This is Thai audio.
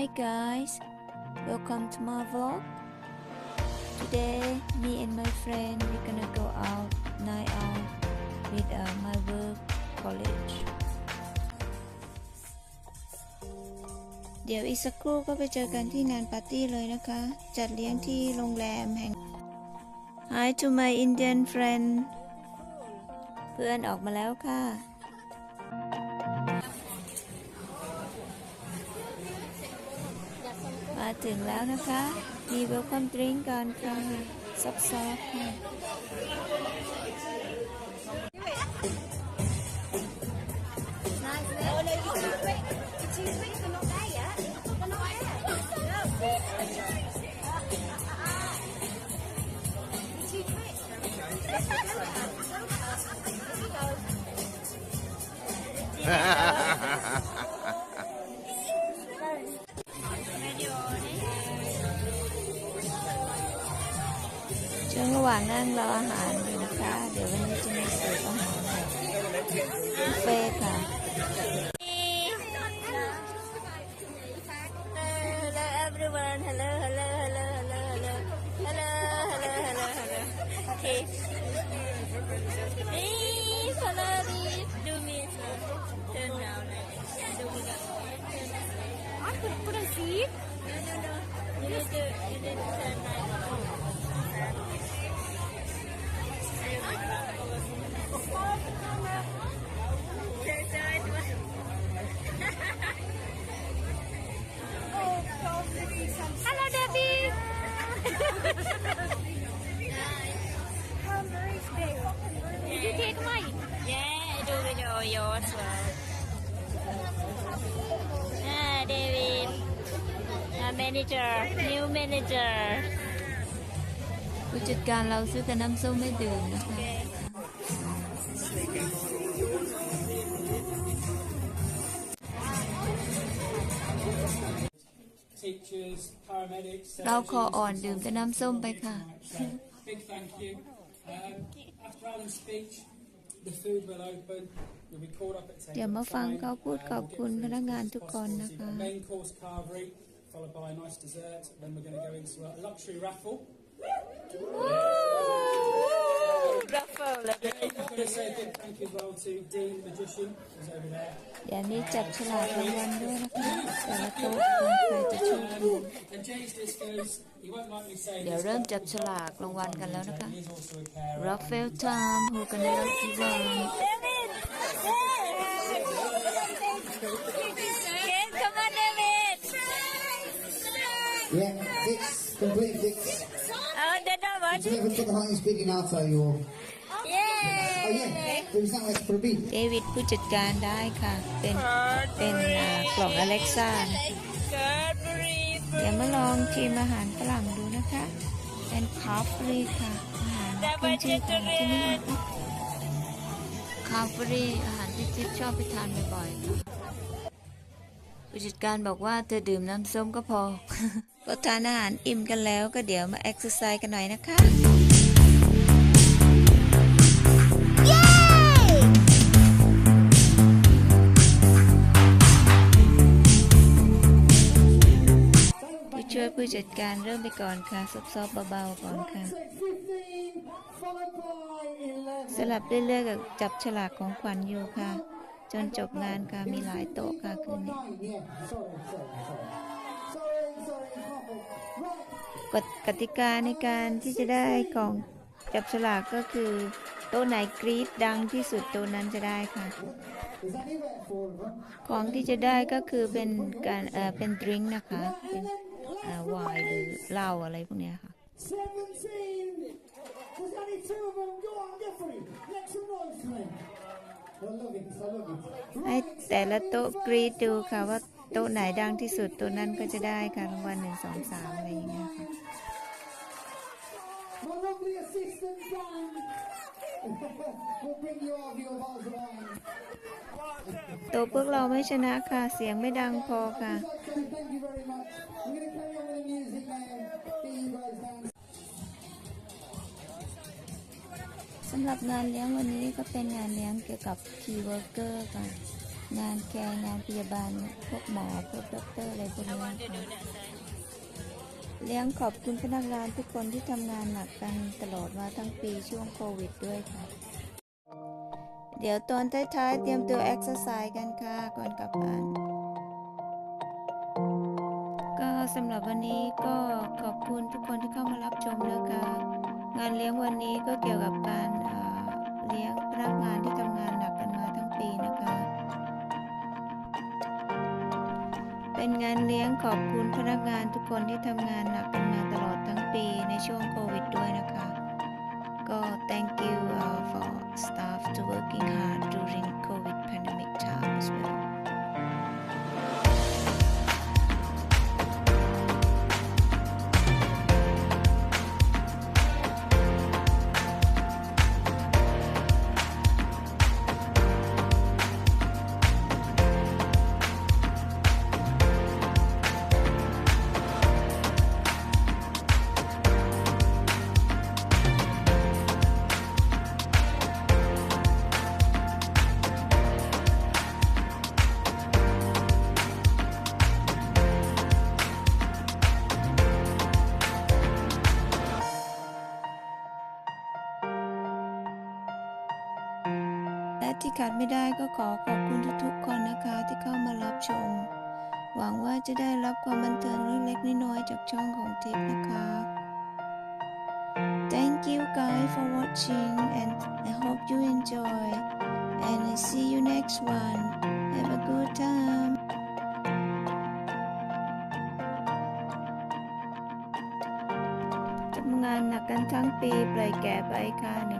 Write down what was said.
Hi guys, welcome to my vlog. Today, me and my friend we're gonna go out night out with uh, my work college. เดี๋ยวอีกสักครู่ก็ไปเจอกันที่งานปาร์ตี้เลยนะคะ จัดเลี้ยงที่โรงแรมแห่ง Hi to my Indian friend เพื่อนออกมาแล้วค่ะ ถึงแล้วนะคะ มีเวลคัมดริงก์ก่อนค่ะ ซอฟๆค่ะ ช่วงระหว่างนั่งรออาหารอยู่นะคะ เดี๋ยววันนี้จะมีเสิร์ฟอาหารเฟ่ค่ะคุณประสิทธิ์ you did you did turn right I do video yours. Ah, David. Ah, manager, new manager. ผู้จัดการเราซื้อแต่น้ำส้มไม่ดื่มนะคะ teachers, paramedics. เราขออ่อนดื่มแต่น้ำส้มไปค่ะ Big thank you. Um, after Alan's speech, the food will open. You'll be called up at 10. เดี๋ยวมาฟังเขาพูดขอบคุณพนักงานทุกคนนะ So คะ you've got main course carvery, followed by a nice dessert. Then we're going to go into a luxury raffle. Raffle I've got to say a big thank you as well to Dean the Magician, who's over there. เดี๋ยวนี้จับฉลากรางวัลด้วยนะคะแต่ละโต๊ะใครจะโชคดี And James Disco's, he won't like me saying เดี๋ยว this, เริ่มจับฉลากรางวัลกันแล้วนะคะ he is also a carer. Raffle time who can lucky one Come on David Yeah, fix, complete fix. Oh the number So never took a hot speaking out for you. Oh เดวิดผู้จัดการได้ค่ะ เป็นเป็นกล่องอเล็กซ่าเดี๋ยวมาลองชิมอาหารฝรั่งดูนะคะเป็นคาฟรีค่ะอาหารขึ้นชื่อของที่นี่คะคาฟรีอาหารที่จิ๊บชอบไปทานบ่อยๆค่ะผู้จัดการบอกว่าเธอดื่มน้ำส้มก็พอพอทานอาหารอิ่มกันแล้วก็เดี๋ยวมาเอ็กซ์ไซส์กันหน่อยนะคะ ช่วยผู้จัดการเริ่มไปก่อนค่ะซอบๆเบาๆก่อนค่ะ สลับเรื่อยๆกับจับฉลากของขวัญอยู่ค่ะ จนจบงานค่ะมีหลายโต๊ะค่ะคืนนี้กฎกติกาในการที่จะได้ของจับฉลากก็คือโต๊ะไหนกรี๊ดดังที่สุดโต๊ะนั้นจะได้ค่ะ ของที่จะได้ก็คือเป็นการเอ่อเป็นดริงก์นะคะ เป็นเอ่อไวน์หรือเหล้าอะไรพวกเนี้ยค่ะ 17. There's only two of them. Go on, Jeffrey. Make some noise for me. I love it. I love it. ให้แต่ละโต๊ะกรีดดูค่ะว่าโต๊ะไหนดังที่สุดโต๊ะนั้นก็จะได้ค่ะรางวัลหนึ่งสองสามอะไรอย่างเงี้ยค่ะ My lovely assistant, Dan. will bring you all your bottles of wine. โต๊ะพวกเราไม่ชนะค่ะ เสียงไม่ดังพอค่ะ I'd like to say thank you very much. สำหรับงานเลี้ยงวันนี้ก็เป็นงานเลี้ยงเกี่ยวกับ key worker ค่ะ งานแคร์งานพยาบาล พวกหมอ พวกด็อกเตอร์อะไรพวกนี้ค่ะเลี้ยงขอบคุณพนักงานทุกคนที่ทำงานหนักกันตลอดมาทั้งปีช่วงโควิดด้วยค่ะ เดี๋ยวตอนท้ายๆเตรียมตัวเอ็กซ์ไซส์กันค่ะ ก่อนกลับบ้าน ก็สำหรับวันนี้ก็ขอบคุณทุกคนที่เข้ามารับชมนะคะ งานเลี้ยงวันนี้ก็เกี่ยวกับการเลี้ยงพนักงานที่ทำงานหนักกันมาทั้งปีนะคะ เป็นงานเลี้ยงขอบคุณพนักงานทุกคนที่ทำงานหนักกันมาตลอดทั้งปีในช่วงโควิดด้วยนะคะ ก็ thank you uh, for staff to working hard during COVID pandemic time as well ขาดไม่ได้ก็ขอขอบคุณทุกๆคนนะคะที่เข้ามารับชม หวังว่าจะได้รับความบันเทิงเล็กๆน้อยๆจากช่องของทิปนะคะ Thank you guys for watching and I hope you enjoy and I see you next one have a good time ทำงานหนักกันทั้งปีปล่อยแก่ไปค่ะ